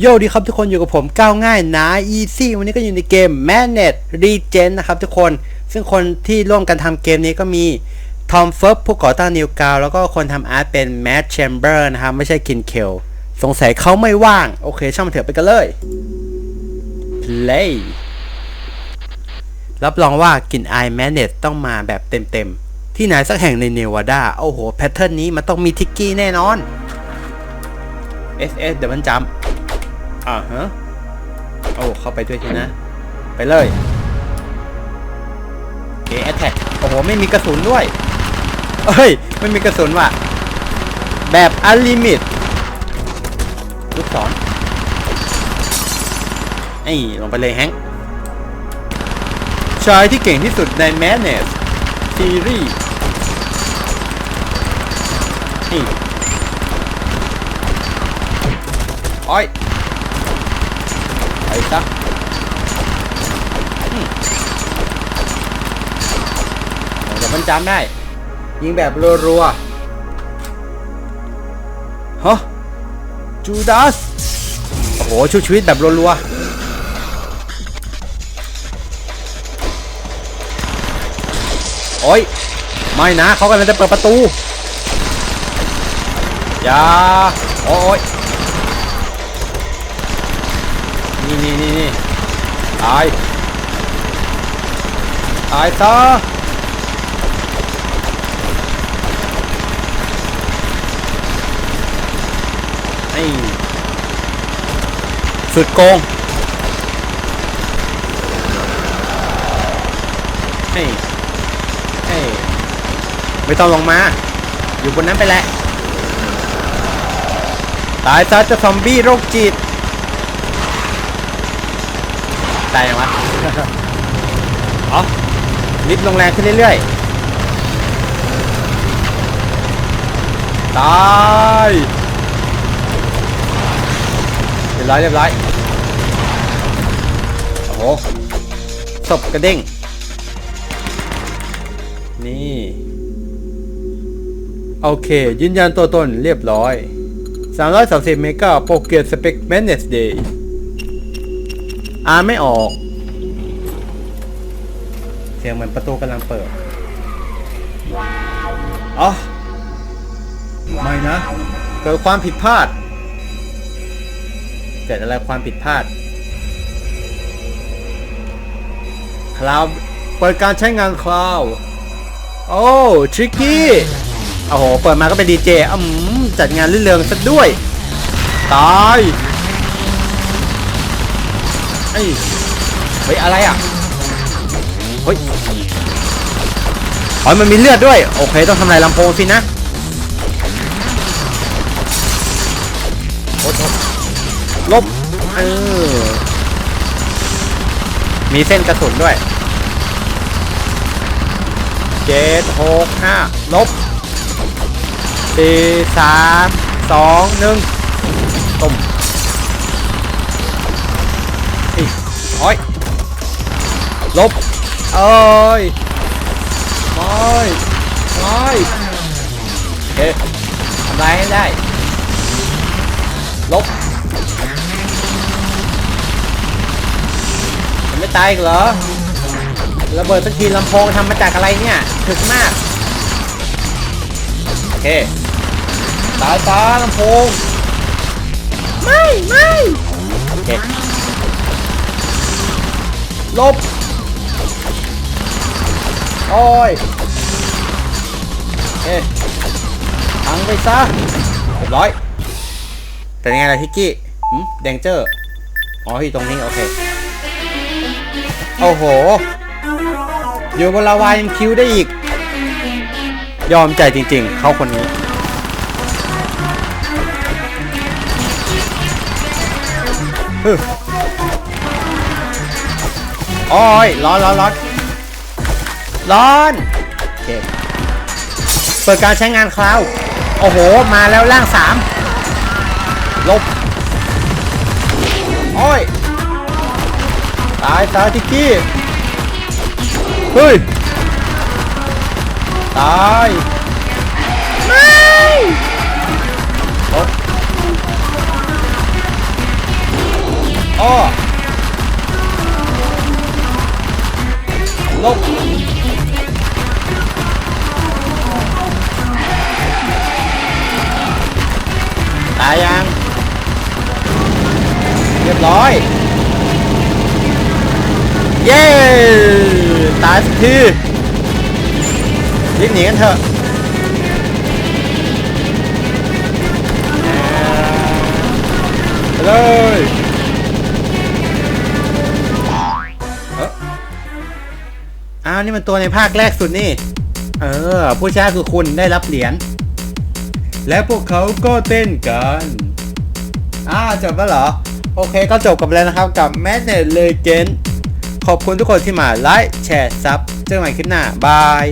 โยดีครับทุกคนอยู่กับผมก้าวง่ายนะ easy วันนี้ก็อยู่ในเกม Manage Regen นะครับทุกคน ซึ่งคนที่ร่วมกันทำเกมนี้ก็มีทอมเฟิร์ผู้ก่อตั้งนิวกาวแล้วก็คนทำอาร์ตเป็น Matt Chamber นะครับ ไม่ใช่กินเคลสงสัยเขาไม่ว่าง โอเค ช่างมันเถอะไปกันเลย play รับรองว่ากลิ่นไอ Manage ต้องมาแบบเต็มๆ ที่ไหนสักแห่งในเนวาดา โอ้โห แพทเทิร์นนี้มันต้องมีทิกกี้แน่นอน SS เดี๋ยวมันจำ อ่าฮะโอ้เข้าไปด้วยทีนะไปเลยเอแอทแทกโอ้โห ไม่มีกระสุนด้วยเอ้ย ไม่มีกระสุนว่ะ แบบอัลลิมิต ลูกศรไอ้ลงไปเลยแฮงค์ชายที่เก่งที่สุดใน Madness ซีรีส์นี่อ้ยไป ซะอืมเดี๋ยวมันจำได้ ยิงแบบรัวๆฮะจูดาสโอ้โหชูชีวิตแบบรัวๆโอ้ยไม่นะเขากำลังจะเปิดประตู อย่า โอ้ย นี่นี่นี่นี่ตาย ตายซะไอ้สุดโกงเฮ้ยเฮ้ยไม่ต้องลงมา อยู่บนนั้นไปแหละ ตายซะจะซอมบี้โรคจิต ตายยังวะอ๋อลิฟต์ลงแรงขึ้นเรื่อยๆ ตายเรียบร้อยเรียบร้อยโอ้โหศพกระเด้ง นี่ โอเค ยืนยันตัวตนเรียบร้อย 330 เมกะโปเกตสเปกแมนเนสเดย์ อาไม่ออก เสียงเหมือนประตูกำลังเปิดอ๋อไม่นะ เกิดความผิดพลาด เกิดอะไรความผิดพลาดคลาวเปิดการใช้งานคลาวโอ้ทริกกี้โอ้โห เปิดมาก็เป็นดีเจอืมจัดงานรื่นเริงซะด้วย ตาย เฮ้ยเฮ้ยอะไรอะเฮ้ยอ๋อมันมีเลือดด้วย โอเคต้องทำลายลำโพงสินะโอ๊ยลบเออมีเส้นกระสุนด้วยเจ็ดหกห้าลบสี่สามสองหนึ่งต้ม อ้ยลบเอ้ยไม่ไม่โอเคทำลายให้ได้ ลบมันไม่ตายอีกเหรอ ระเบิดสักทีลำโพงทำมาจากอะไรเนี่ยถึกมาก โอเค ตายตาลำโพง ไม่ ไม่ โอเค ลบโอ้ยเอ๊ะพังไปซะเรียบร้อย เป็นไงล่ะทิกกี้หืมแดงเจอร์ อ๋อที่ตรงนี้ โอเค โอ้โห อยู่บนลาวายังคิวได้อีก ยอมใจจริงๆ เขาคนนี้ฮึ อ้ยร้อนร้อนร้อนร้อนโอเคเปิดการใช้งานคลาวโอ้โห มาแล้วล่างสามลบโอ้ยตายตายทิกกี้เฮ้ยตายไม่ เรียบร้อย เย้ ตายสักทีรีบหนีกันเถอะไปเลยเอ้ออ้าว นี่มันตัวในภาคแรกสุดนี่ เออ ผู้ชนะคือคุณได้รับเหรียญ และพวกเขาก็เต้นกัน อ้าวจบแล้วเหรอ โอเคก็จบกันแล้วนะครับกับ m a d n e t Legend ขอบคุณทุกคนที่มาไลค์แชร์ซับเจอกันใหม่คลิปหน้าบาย